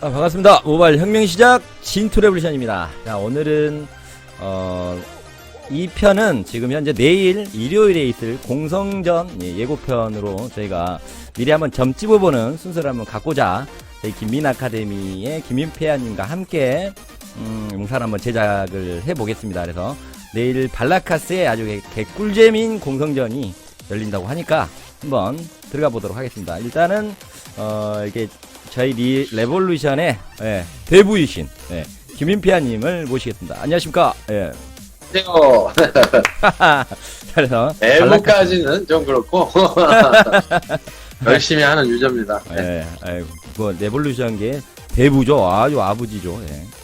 아, 반갑습니다. 모바일 혁명 시작 진투레블리션입니다. 자, 오늘은 어, 이 편은 지금 현재 내일 일요일에 있을 공성전 예, 예고편으로 저희가 미리 한번 점 찍어보는 순서를 한번 갖고자 저희 김민 아카데미의 김민폐아님과 함께 음, 영상을 한번 제작을 해보겠습니다. 그래서 내일 발라카스의 아주 개- 개꿀잼인 공성전이 열린다고 하니까 한번 들어가 보도록 하겠습니다. 일단은 어, 이게 저희 리, 레볼루션의 예, 대부이신 예, 김인피아님을 모시겠습니다. 안녕하십니까? 예. 안녕하세요. 그래서 앨범까지는 좀 그렇고 열심히 하는 유저입니다. 네. 예, 아이고, 뭐 레볼루션계 대부죠. 아주 아버지죠. 예.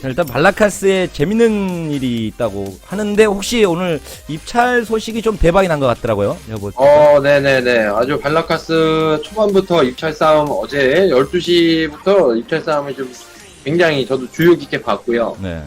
자, 일단 발라카스에 재밌는 일이 있다고 하는데 혹시 오늘 입찰 소식이 좀 대박이 난 것 같더라고요. 여보. 어, 네네네. 아주 발라카스 초반부터 입찰 싸움 어제 12시부터 입찰 싸움을 좀 굉장히 저도 주요 깊게 봤고요. 네.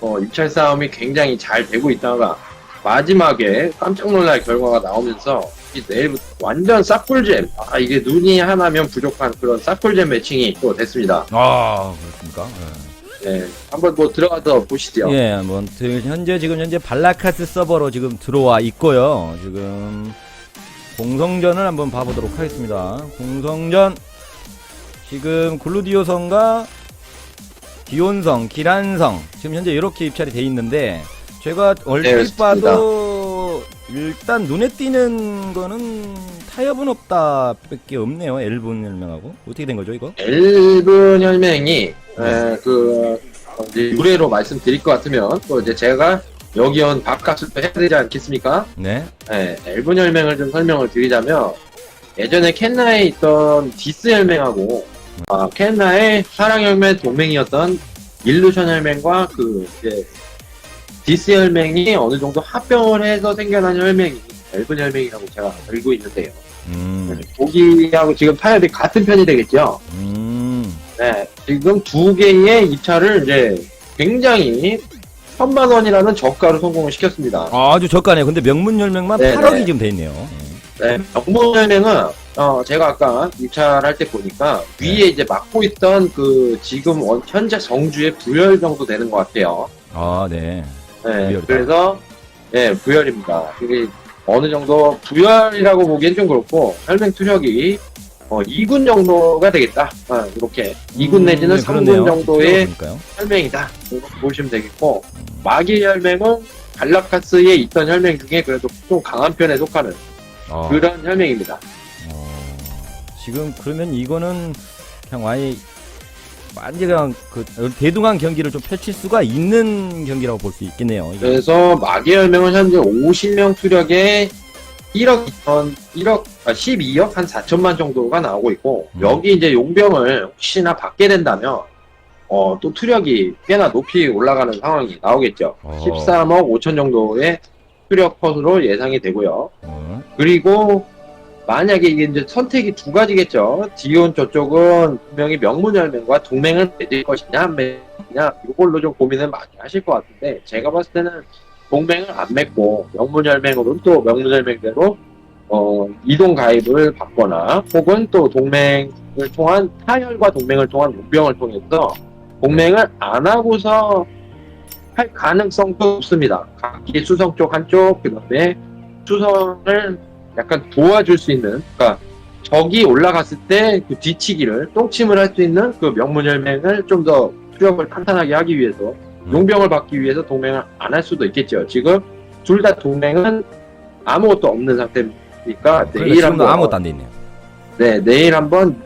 어, 입찰 싸움이 굉장히 잘 되고 있다가 마지막에 깜짝 놀랄 결과가 나오면서 이 내일부터 완전 싹꿀잼. 아, 이게 눈이 하나면 부족한 그런 싹꿀잼 매칭이 또 됐습니다. 아 그렇습니까? 예. 네. 한번 뭐 들어가서 보시죠. 예, 뭐 드- 현재 지금 현재 발라카스 서버로 지금 들어와 있고요. 지금 공성전을 한번 봐보도록 하겠습니다. 공성전 지금 글루디오성과 기온성, 기란성 지금 현재 이렇게 입찰이 돼 있는데 제가 얼핏 네. 봐도 일단 눈에 띄는 거는 타협은 없다 밖에 없네요. 엘본 혈명하고 어떻게 된 거죠 이거? 엘븐 혈맹이 에, 그 어, 이제 유래로 말씀드릴 것 같으면 또 이제 제가 여기 온 밥값을 해야 되지 않겠습니까? 네. 예, 엘븐 혈맹을 좀 설명을 드리자면 예전에 캔나에 있던 디스 혈맹하고 아, 캔나의 사랑 혈맹 동맹이었던 일루션 혈맹과 그 이제 디스 혈맹이 어느 정도 합병을 해서 생겨난 혈맹이 엘븐 혈맹이라고 제가 알고 있는데요. 음. 거기하고 지금 타협이 같은 편이 되겠죠. 음. 네, 지금 두 개의 입찰을 이제 굉장히 천만 원이라는 저가로 성공을 시켰습니다. 아, 아주 저가네요. 근데 명문 열명만 네, 8억이 네. 지금 돼 있네요. 네, 명문혈맹은 어, 제가 아까 입찰할 때 보니까 네. 위에 이제 맡고 있던 그 지금 원- 현재 성주의 부열 정도 되는 것 같아요. 아, 네. 네, 부열이다. 그래서 예, 부열입니다. 이게 어느 정도 부열이라고 보기엔 좀 그렇고 혈맹 투력이 어, 2군 정도가 되겠다. 아, 이렇게 2군 내지는 네, 3군 그러네요. 정도의 그러니까요. 혈맹이다. 이렇게 보시면 되겠고 마기 혈맹은 갈라카스에 있던 혈맹 중에 그래도 좀 강한 편에 속하는 어, 그런 혈맹입니다. 어, 지금 그러면 이거는 그냥 아예 완전 그 대등한 경기를 좀 펼칠 수가 있는 경기라고 볼 수 있겠네요. 이게. 그래서 마기 혈맹은 현재 50명 투력에 1억 2천, 1억, 아, 12억 한 4천만 정도가 나오고 있고, 음. 여기 이제 용병을 혹시나 받게 된다면, 어, 또 투력이 꽤나 높이 올라가는 상황이 나오겠죠. 어. 13억 5천 정도의 투력 컷으로 예상이 되고요. 어, 그리고 만약에 이게 이제 선택이 두 가지겠죠. 디온 저쪽은 분명히 명문열맹과 동맹을 맺을 것이냐 안 맺느냐 이걸로 좀 고민을 많이 하실 것 같은데 제가 봤을 때는 동맹을 안 맺고 명문열맹으로는 또 명문열맹대로 어, 이동 가입을 받거나 혹은 또 동맹을 통한 타혈과 동맹을 통한 용병을 통해서 동맹을 안 하고서 할 가능성도 없습니다. 각기 수성 쪽 한쪽 그다음에 수성을 약간 도와줄 수 있는, 그러니까 적이 올라갔을 때 그 뒤치기를 똥침을 할 수 있는 그 명문열맹을 좀 더 수력을 탄탄하게 하기 위해서 음. 용병을 받기 위해서 동맹을 안 할 수도 있겠죠. 지금 둘 다 동맹은 아무것도 없는 상태니까 그러니까 내일 한번 아무것도 안 돼 있네요. 네 내일 한번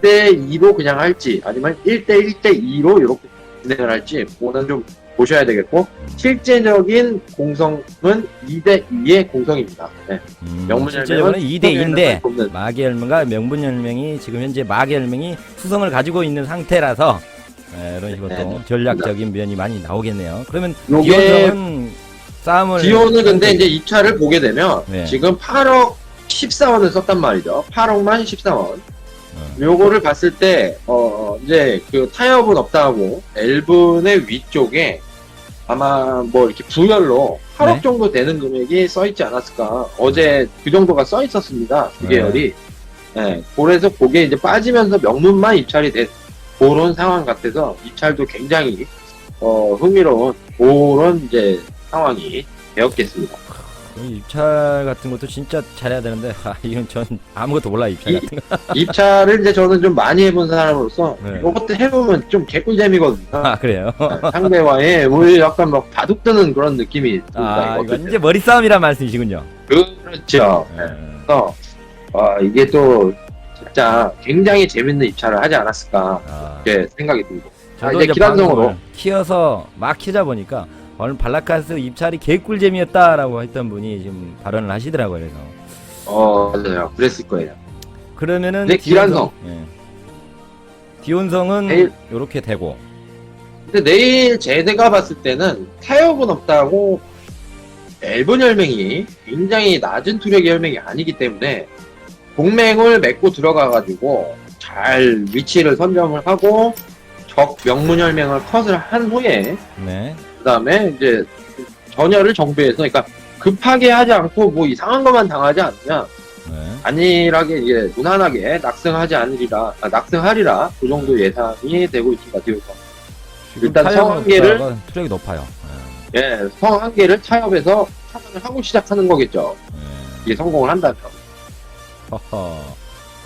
1대 2로 그냥 할지 아니면 1대 1대 2로 이렇게 진행을 할지 그거는 좀 보셔야 되겠고 실제적인 공성은 2대 2의 공성입니다. 네. 음, 실제로는 2대 2인데 없는 마계 열명과 명분 열명이 지금 현재 마계 열명이 수성을 가지고 있는 상태라서 예, 이런 식으로 네, 또 네. 전략적인 면이 많이 나오겠네요. 그러면 요게 기원성은 싸움을 디오는 근데 이제 입찰을 보게 되면 네. 지금 8억 14원을 썼단 말이죠. 8억만 14원. 어. 요거를 봤을 때, 어, 이제 그 타협은 없다고 엘븐의 위쪽에 아마 뭐 이렇게 부열로 8억 네. 정도 되는 금액이 써 있지 않았을까. 어제 그 정도가 써 있었습니다. 그 네. 계열이. 네. 그래서 그게 이제 빠지면서 명문만 입찰이 됐, 그런 상황 같아서 입찰도 굉장히 어, 흥미로운 그런 이제 상황이 되었겠습니다. 이 입찰 같은 것도 진짜 잘해야 되는데 아, 이건 전 아무것도 몰라 입찰 이- 같은 거. 입찰을 이제 저는 좀 많이 해본 사람으로서 네. 이것도 해보면 좀 개꿀잼이거든요. 아 그래요. 상대와의 뭐 약간 막 바둑 뜨는 그런 느낌이 듭니다. 아 이거 이건 이제 머리 싸움이란 말씀이시군요. 때. 그렇죠. 예. 그래서 아, 이게 또 진짜 굉장히 재밌는 입찰을 하지 않았을까 아, 이렇게 생각이 듭니다. 아, 이제 기란성으로. 키워서 막 키자 보니까 오늘 발라카스 입찰이 개꿀잼이었다라고 했던 분이 지금 발언을 하시더라고요. 그래서 어 맞아요. 그랬을 거예요. 그러면은 네, 기란성. 예. 디온성은 내일- 이렇게 되고 근데 내일 제가 봤을 때는 타협은 없다고 앨본 혈맹이 굉장히 낮은 투력의 혈맹이 아니기 때문에 동맹을 맺고 들어가가지고 잘 위치를 선점을 하고 적 명문 혈맹을 컷을 한 후에 네. 그 다음에 이제 전열을 정비해서 그러니까 급하게 하지 않고 뭐 이상한 것만 당하지 않으면 네. 안일하게 이제 무난하게 낙승하지 않으리라 아, 낙승하리라 그 정도 예상이 되고 있습니다. 뒤에서 일단 타협은 성한 개를 투력이 높아요. 예, 성한 개를 타협해서 차단을 하고 시작하는 거겠죠. 예. 예. 이게 성공을 한다면. 허허.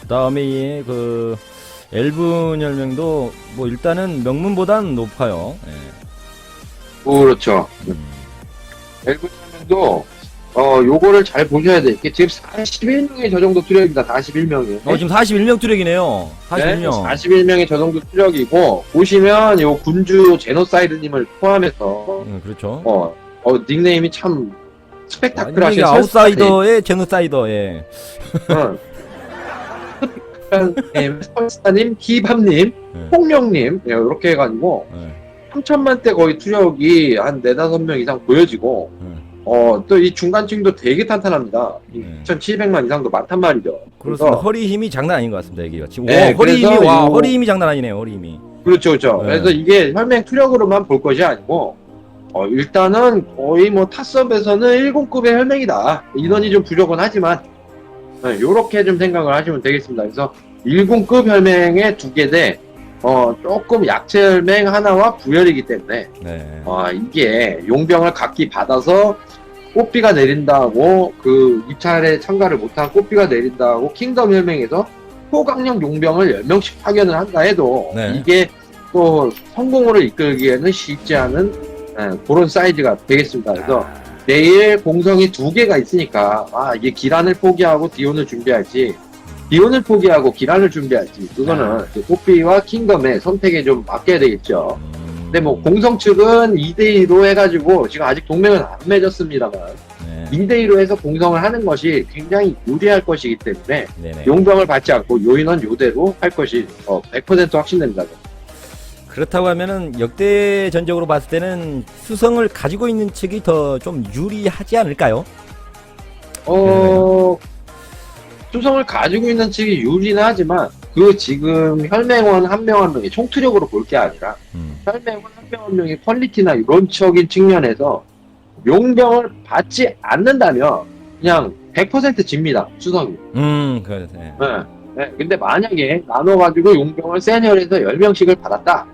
그다음에 그 엘분 열명도 뭐 일단은 명문보단 높아요. 예. 그렇죠. 음. 엘브님도 어 요거를 잘 보셔야 돼. 이게 지금 41명의 저 정도 투력입니다. 41명이. 어 지금 41명 투력이네요. 41명. 41명의 저 정도 투력이고 보시면 요 군주 제노사이드님을 포함해서 음, 그렇죠. 어, 어 닉네임이 참 완전히 스펙타클하신 아웃사이더의 제노사이더. 예. 설사님, 히밥님, 네. 홍명님 예, 이렇게 해가지고 예. 3천만 대 거의 투력이 한 네다섯 명 이상 보여지고 예. 어, 또 이 중간층도 되게 탄탄합니다. 네. 2,700만 이상도 많단 말이죠. 그렇습니다. 그래서 허리 힘이 장난 아닌 것 같습니다. 여기가 지금 네, 와, 허리 그래서 힘이 와 요- 허리 힘이 장난 아니네요. 허리 힘이. 그렇죠, 그렇죠. 네. 그래서 이게 혈맹 투력으로만 볼 것이 아니고 어, 일단은 거의 뭐 타섭에서는 1공급의 혈맹이다. 인원이 좀 부족은 하지만 이렇게 좀 생각을 하시면 되겠습니다. 그래서 1공급 혈맹의 두개대 어, 조금 약체 혈맹 하나와 부혈이기 때문에 네. 아, 이게 용병을 각기 받아서 꽃비가 내린다고 그 입찰에 참가를 못한 꽃비가 내린다고 킹덤 혈맹에서 초강력 용병을 10명씩 파견을 한다 해도 네. 이게 또 성공으로 이끌기에는 쉽지 않은 예, 그런 사이즈가 되겠습니다. 그래서 아, 내일 공성이 두 개가 있으니까 아 이게 기란을 포기하고 디온을 준비할지 디온을 포기하고 기란을 준비할지 그거는 아. 이제 꽃비와 킹덤의 선택에 좀 맡겨야 되겠죠. 음, 근데 뭐 공성 측은 2대2로 해가지고 지금 아직 동맹은 안 맺었습니다만 네. 2대2로 해서 공성을 하는 것이 굉장히 유리할 것이기 때문에 네네. 용병을 받지 않고 요인원 요대로 할 것이 어, 100% 확신됩니다. 그렇다고 하면은 역대 전적으로 봤을 때는 수성을 가지고 있는 측이 더 좀 유리하지 않을까요? 어 수성을 가지고 있는 측이 유리는 하지만 그 지금 혈맹원 한 명 한 명이 총투력으로 볼 게 아니라 음. 혈맹원 한 명 한 명의 퀄리티나 이론적인 측면에서 용병을 받지 않는다면 그냥 100% 집니다 수성이. 음, 그, 네. 네. 네, 근데 만약에 나눠가지고 용병을 세니얼에서 10명씩을 받았다.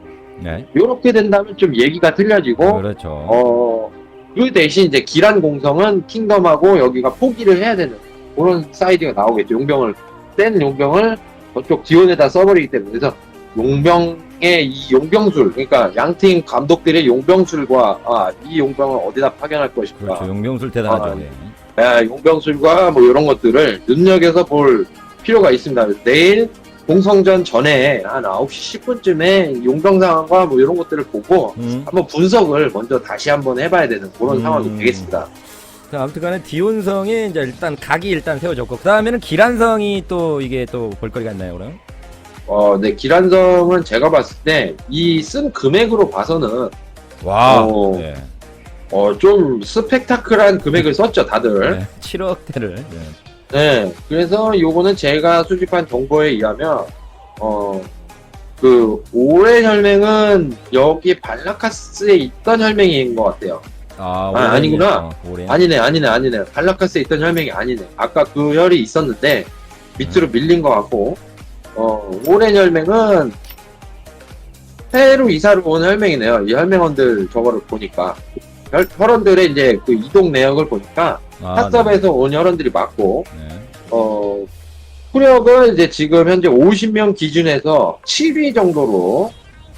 네. 이렇게 된다면 좀 얘기가 틀려지고, 그렇죠. 어, 그 대신 이제 기란 공성은 킹덤하고 여기가 포기를 해야 되는 그런 사이드가 나오겠죠. 용병을, 센 용병을 저쪽 지원에다 써버리기 때문에. 그래서 용병의 이 용병술, 그러니까 양팀 감독들의 용병술과, 아, 이 용병을 어디다 파견할 것인가. 그렇죠. 용병술 대단하죠. 아, 네. 예, 용병술과 뭐 이런 것들을 눈여겨서 볼 필요가 있습니다. 그래서 내일 공성전 전에 한 9시 10분쯤에 용병 상황과 뭐 이런 것들을 보고 음. 한번 분석을 먼저 다시 한번 해봐야 되는 그런 음. 상황이 되겠습니다. 자, 아무튼간에 디온성이 이제 일단 각이 일단 세워졌고 그 다음에는 기란성이 또 이게 또 볼거리가 있나요, 그럼? 어, 네, 기란성은 제가 봤을 때 이 쓴 금액으로 봐서는 와. 오. 네. 어, 좀 스펙타클한 금액을 썼죠, 다들. 네. 7억대를. 네. 네, 그래서 요거는 제가 수집한 정보에 의하면, 어, 그, 올해 혈맹은 여기 발라카스에 있던 혈맹인 것 같아요. 아, 아, 아니구나. 어, 올해. 아니네, 아니네, 아니네. 발라카스에 있던 혈맹이 아니네. 아까 그 혈이 있었는데, 밑으로 밀린 것 같고, 어, 올해 혈맹은, 해외로 이사를 온 혈맹이네요. 이 혈맹원들 저거를 보니까 혈, 혈원들의 이제 그 이동 내역을 보니까 아, 핫섭에서 온 혈원들이 맞고 네. 어 후력은 이제 지금 현재 50명 기준에서 7위 정도로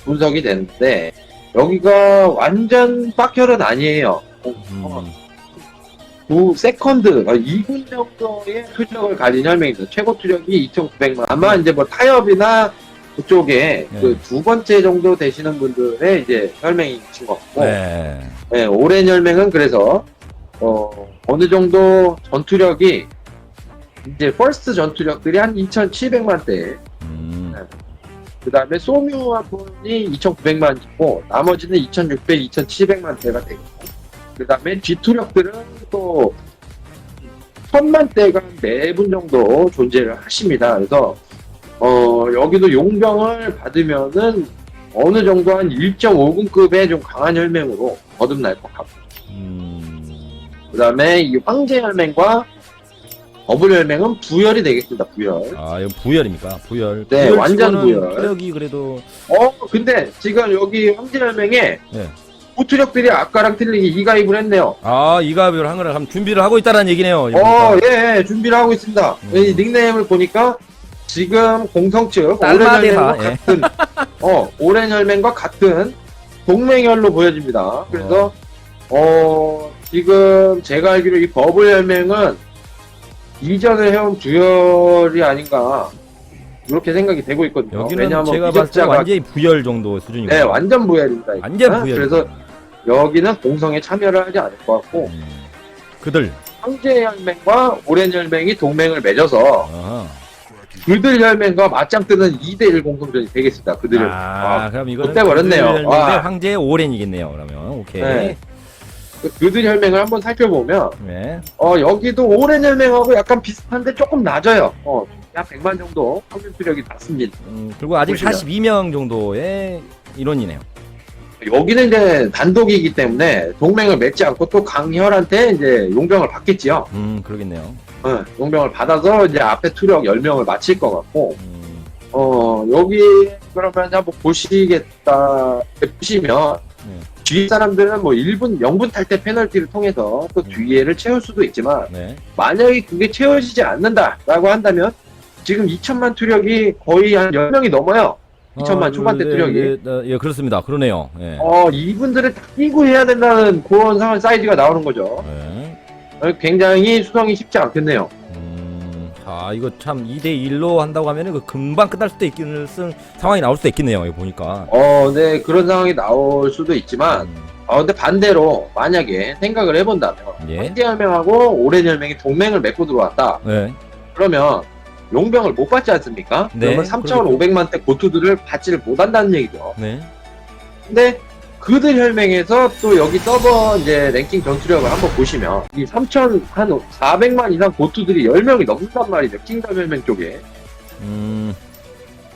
분석이 되는데 여기가 완전 빡혈은 아니에요. 음, 두 세컨드, 2분 정도의 투력을 가진 혈맹입니다. 최고 투력이 2,900만. 아마 이제 뭐 타협이나 그쪽에 네. 그두 번째 정도 되시는 분들의 이제 혈맹이신 것 같고, 네. 네, 오랜 혈맹은 그래서, 어, 어느 정도 전투력이 이제 퍼스트 전투력들이 한 2,700만 대, 음, 그 다음에 소뮤와 폰이 2,900만 있고, 나머지는 2,600, 2,700만 대가 되고, 그 다음에 G2력들은 또, 1000만 대가 4분 정도 존재를 하십니다. 그래서, 어, 여기도 용병을 받으면은 어느 정도 한 1.5군급의 좀 강한 혈맹으로 거듭날 것 같고, 음, 그 다음에 이 황제 혈맹과 더블 혈맹은 부열이 되겠습니다, 부열. 아, 이거 부열입니까? 부열. 네, 부열 완전 치고는 부열. 체력이 그래도 어, 근데 지금 여기 황제열맹에 네. 후투력들이 아까랑 틀리게 이가입을 했네요. 아, 이가별 한 거를 한 준비를 하고 있다는 얘기네요. 어. 예, 예, 준비를 하고 있습니다. 음. 이 닉네임을 보니까 지금 공성 측 딸마대사, 오렌혈맹과 예. 같은 어 오렌혈맹과 같은 동맹혈로 보여집니다. 그래서 어 지금 제가 알기로 이 버블 혈맹은 이전에 해온 두열이 아닌가 이렇게 생각이 되고 있거든요. 여기는 왜냐하면 제가 봤을 때 완전히 부열 정도 수준이고. 네 완전 부열입니다. 이거는. 완전 부열. 그래서 여기는 공성에 참여를 하지 않을 것 같고 음, 그들. 황제 혈맹과 오렌 혈맹이 동맹을 맺어서 어허. 그들 혈맹과 맞짱 뜨는 2대1 공성전이 되겠습니다. 그들을. 아, 아, 그럼 이거는 그때 버렸네요. 그들 와. 황제의 오렌이겠네요. 그러면 오케이. 네. 네. 그- 그들 혈맹을 한번 살펴보면 어 여기도 오렌 혈맹하고 약간 비슷한데 조금 낮아요. 어, 약 100만 정도 평균 수력이 낮습니다. 음, 그리고 아직 보시면. 42명 정도의 인원이네요. 여기는 이제 단독이기 때문에 동맹을 맺지 않고 또 강혈한테 이제 용병을 받겠지요. 음, 그러겠네요. 어, 용병을 받아서 이제 앞에 투력 10명을 마칠 것 같고 음, 어, 여기 그러면 한번 보시겠다 보시면 네. 뒤에 사람들은 뭐 1분 0분 탈퇴 페널티를 통해서 또 음. 뒤에를 채울 수도 있지만 네. 만약에 그게 채워지지 않는다라고 한다면 지금 2천만 투력이 거의 한 10명이 넘어요. 2천만 초반대 예, 투력이. 예, 어, 예, 그렇습니다. 그러네요. 예. 어, 이분들을 다 끼고 해야 된다는 그런 상황 사이즈가 나오는 거죠. 예. 어, 굉장히 수성이 쉽지 않겠네요. 음, 아, 이거 참 2대1로 한다고 하면은 그 금방 끝날 수도 있기는 쓴 상황이 나올 수도 있겠네요. 이거 보니까. 어, 네, 그런 상황이 나올 수도 있지만, 음, 어, 근데 반대로 만약에 생각을 해본다면, 예. 황제열맹하고 오렌열맹이 동맹을 맺고 들어왔다. 네. 그러면 용병을 못 받지 않습니까? 네, 그러면 3,500만 대 고투들을 받지를 못한다는 얘기죠. 네. 근데 그들 혈맹에서 또 여기 서버 이제 랭킹 전투력을 한번 보시면 이 3,000, 한 400만 이상 고투들이 10명이 넘는단 말이죠. 킹덤 혈맹 쪽에. 음,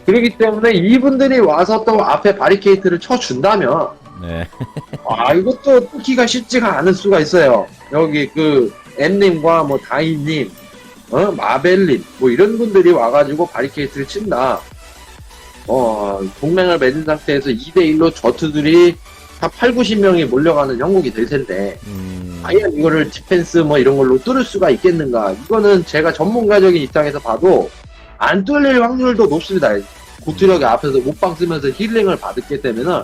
그렇기 때문에 이분들이 와서 또 앞에 바리케이트를 쳐준다면 네. 아 이것도 뚫기가 쉽지가 않을 수가 있어요. 여기 그 엠님과 뭐 다이님, 어 마벨님 뭐 이런 분들이 와가지고 바리케이트를 친다. 어 동맹을 맺은 상태에서 2대 1로 저투들이 한 8, 90명이 몰려가는 형국이 될 텐데 음, 과연 이거를 디펜스 뭐 이런 걸로 뚫을 수가 있겠는가? 이거는 제가 전문가적인 입장에서 봐도 안 뚫릴 확률도 높습니다. 고투력이 앞에서 못방 쓰면서 힐링을 받았기 때문에는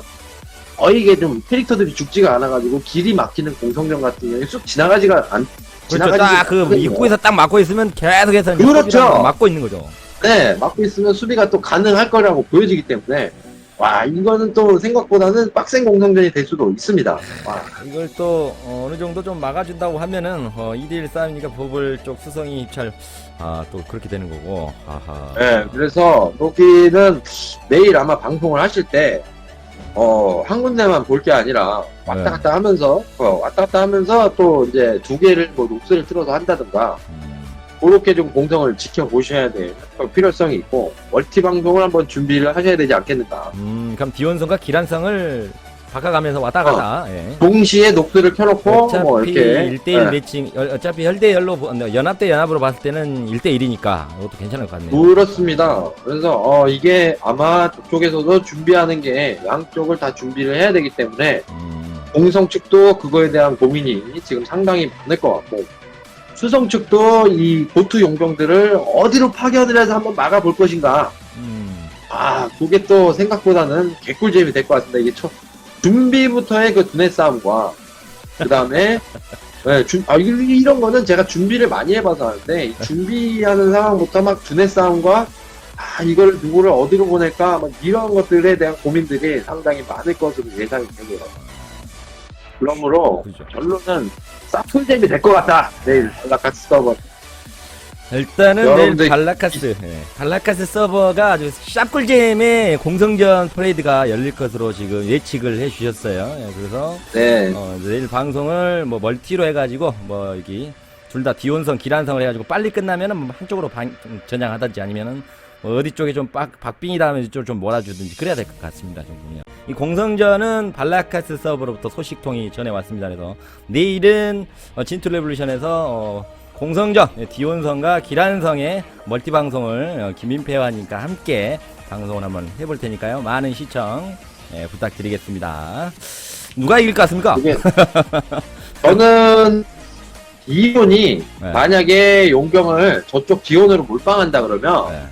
거의 이게 좀 캐릭터들이 죽지가 않아가지고 길이 막히는 공성전 같은 경우에 쑥 지나가지가 않. 그렇죠. 지나가지가 딱그 않거든요. 입구에서 딱 막고 있으면 계속해서 이제 그렇죠. 막고 있는 거죠. 네, 막고 있으면 수비가 또 가능할 거라고 보여지기 때문에 와 이거는 또 생각보다는 빡센 공성전이 될 수도 있습니다. 와, 이걸 또 어, 느 정도 좀 막아준다고 하면은 어, 2대1 싸움이니까 버블 쪽 수성이 잘 아 또 그렇게 되는 거고. 아하. 네, 그래서 여기는 내일 아마 방송을 하실 때, 어, 한 군데만 볼 게 아니라 왔다 네. 갔다 하면서, 어, 왔다 갔다 하면서 또 이제 두 개를 뭐 녹슬을 틀어서 한다든가, 음, 그렇게 좀 공성을 지켜보셔야 될 필요성이 있고, 멀티 방송을 한번 준비를 하셔야 되지 않겠는가. 음 그럼 디원성과 기란성을 바꿔가면서 왔다 갔다. 예. 동시에 녹두를 켜놓고 어차피 뭐 이렇게 1대1 네. 매칭 어, 어차피 혈대 열로 연합 대 연합으로 봤을 때는 1대 1이니까 이것도 괜찮을 것 같네요. 그렇습니다. 그래서 어, 이게 아마 저쪽에서도 준비하는 게 양쪽을 다 준비를 해야 되기 때문에 음, 공성 측도 그거에 대한 고민이 지금 상당히 많을 것 같고 수성 측도 이 고투 용병들을 어디로 파견을 해서 한번 막아볼 것인가 음, 아 그게 또 생각보다는 개꿀잼이 될 것 같습니다. 이게 첫 준비부터의 그 두뇌 싸움과 그 다음에 네, 준- 아, 이- 이런 거는 제가 준비를 많이 해봐서 하는데 이 준비하는 상황부터 막 두뇌 싸움과 아 이걸 누구를 어디로 보낼까 막 이런 것들에 대한 고민들이 상당히 많을 것으로 예상이 되고요. 그러므로 그죠. 결론은 싹풀잼이 될 것 같다. 내일 연락같이 서버. 일단은 여러분들- 내일 발라카스 예, 발라카스 서버가 아주 샵꿀잼의 공성전 프레이드가 열릴 것으로 지금 예측을 해주셨어요. 예, 그래서 네. 어, 내일 방송을 뭐 멀티로 해가지고 뭐 여기 둘 다 디온성, 기란성을 해가지고 빨리 끝나면은 뭐 한쪽으로 방, 좀 전향하든지 아니면은 뭐 어디 쪽에 좀 빡, 박빙이다 하면 이쪽 좀 몰아주든지 그래야 될 것 같습니다. 좀 보면. 이 공성전은 발라카스 서버로부터 소식통이 전해왔습니다. 그래서 내일은 어, 진투 레볼루션에서 어, 공성전 예, 디온성과 기란성의 멀티 방송을 어, 김민폐와님과 함께 방송을 한번 해볼 테니까요. 많은 시청 예, 부탁드리겠습니다. 누가 이길 것 같습니까? 저는 디온이 네. 만약에 용병을 저쪽 디온으로 몰빵한다 그러면 네.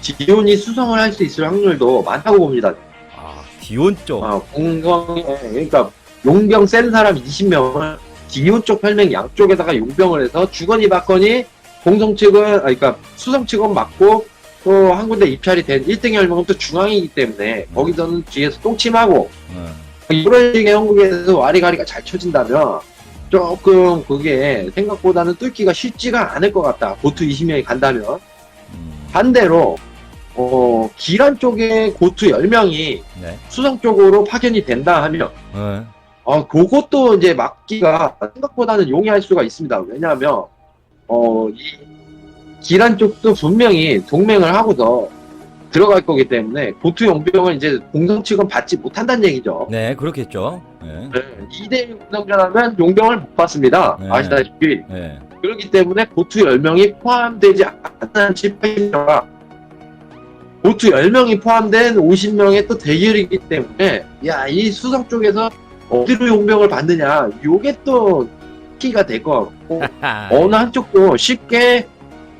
디온이 수성을 할 수 있을 확률도 많다고 봅니다. 아, 디온 쪽. 아, 공성에 그러니까 용병 센 사람 20명을 디온 쪽 혈맹 양쪽에다가 용병을 해서 주거니 받거니 공성 측은 아, 그러니까 수성 측은 맞고 또 한 군데 입찰이 된 1등 혈맹은 또 중앙이기 때문에 거기서는 뒤에서 똥침하고 어. 이런 식의 형국에서 와리가리가 잘 쳐진다면 조금 그게 생각보다는 뚫기가 쉽지가 않을 것 같다. 고투 20명이 간다면 음, 반대로 어, 기란 쪽에 고투 10명이 네. 수성 쪽으로 파견이 된다 하면 어. 어, 그것도 이제 막기가 생각보다는 용이할 수가 있습니다. 왜냐하면 어, 이 기란 쪽도 분명히 동맹을 하고서 들어갈 거기 때문에 고투 용병을 이제 공성 측은 받지 못한다는 얘기죠. 네, 그렇겠죠. 네. 네, 2대1 공성전하면 용병을 못 받습니다. 네. 아시다시피. 네. 그렇기 때문에 고투 10명이 포함되지 않는 18명과 고투 10명이 포함된 50명의 또 대결이기 때문에 야, 이 수성 쪽에서 어디로 용병을 받느냐 요게 또 키가 될 것 같고 아, 어느 한쪽도 쉽게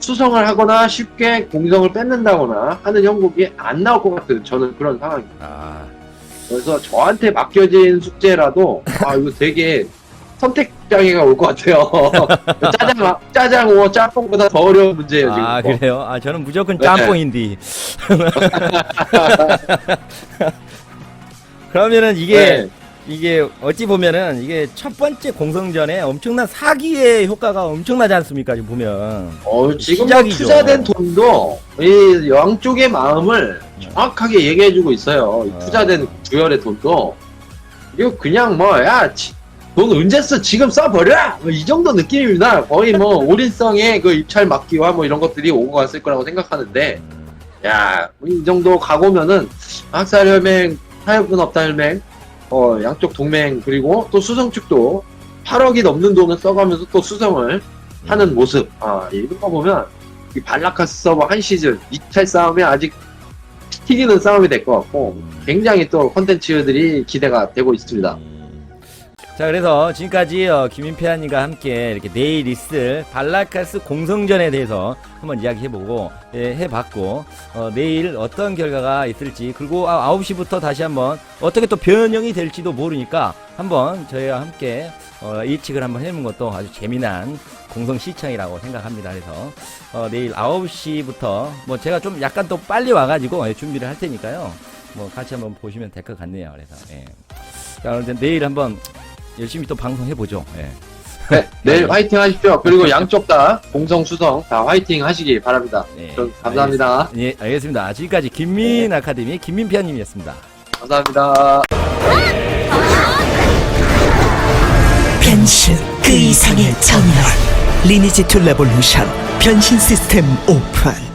수성을 하거나 쉽게 공성을 뺏는다거나 하는 형국이 안 나올 것 같은 저는 그런 상황입니다. 아, 그래서 저한테 맡겨진 숙제라도 아 이거 되게 선택 장애가 올 것 같아요. 짜장 짜장 오 짬뽕보다 더 어려운 문제예요 지금. 아, 그래요? 아, 저는 무조건 네. 짬뽕인디. 그러면은 이게 네. 이게 어찌 보면은 이게 첫 번째 공성전에 엄청난 사기의 효과가 엄청나지 않습니까? 지금 보면. 어, 지금 뭐 시작이죠. 투자된 돈도 이 양쪽의 마음을 네. 정확하게 얘기해주고 있어요. 이 아. 투자된 주열의 돈도 이거 그냥 뭐 야 돈 언제 써 지금 써버려 뭐이 정도 느낌입니다. 거의 뭐 올인성의 그 입찰 막기와 뭐 이런 것들이 오고 갔을 거라고 생각하는데 음, 야, 이 정도 가보면은 학살혈맹, 타협은업다혈맹, 어, 양쪽 동맹 그리고 또 수성 측도 8억이 넘는 돈을 써가면서 또 수성을 하는 모습. 아, 이런 거 보면 이 발라카스 서버 한 시즌 2차 싸움이 아직 튀기는 싸움이 될 것 같고 음. 굉장히 또 컨텐츠들이 기대가 되고 있습니다. 음. 자 그래서 지금까지 어, 김인태아님과 함께 이렇게 내일 있을 발라카스 공성전에 대해서 한번 이야기해보고 예, 해봤고 어, 내일 어떤 결과가 있을지 그리고 아, 9시부터 다시 한번 어떻게 또 변형이 될지도 모르니까 한번 저희와 함께 어, 예측을 한번 해보는 것도 아주 재미난 공성 시청이라고 생각합니다. 그래서 어, 내일 9시부터 뭐 제가 좀 약간 또 빨리 와가지고 예, 준비를 할 테니까요. 뭐 같이 한번 보시면 될 것 같네요. 그래서 예. 자, 내일 한번 열심히 또 방송해 보죠. 예. 네, 내일 화이팅 하십시오. 그리고 양쪽 다 공성 수성 다 화이팅 하시기 바랍니다. 예. 전 감사합니다. 알겠, 예, 알겠습니다. 지금까지 김민 아카데미 김민 피아님이었습니다. 감사합니다. 변신 그 이상의 정렬 리니지 투 레볼루션 변신 시스템 오픈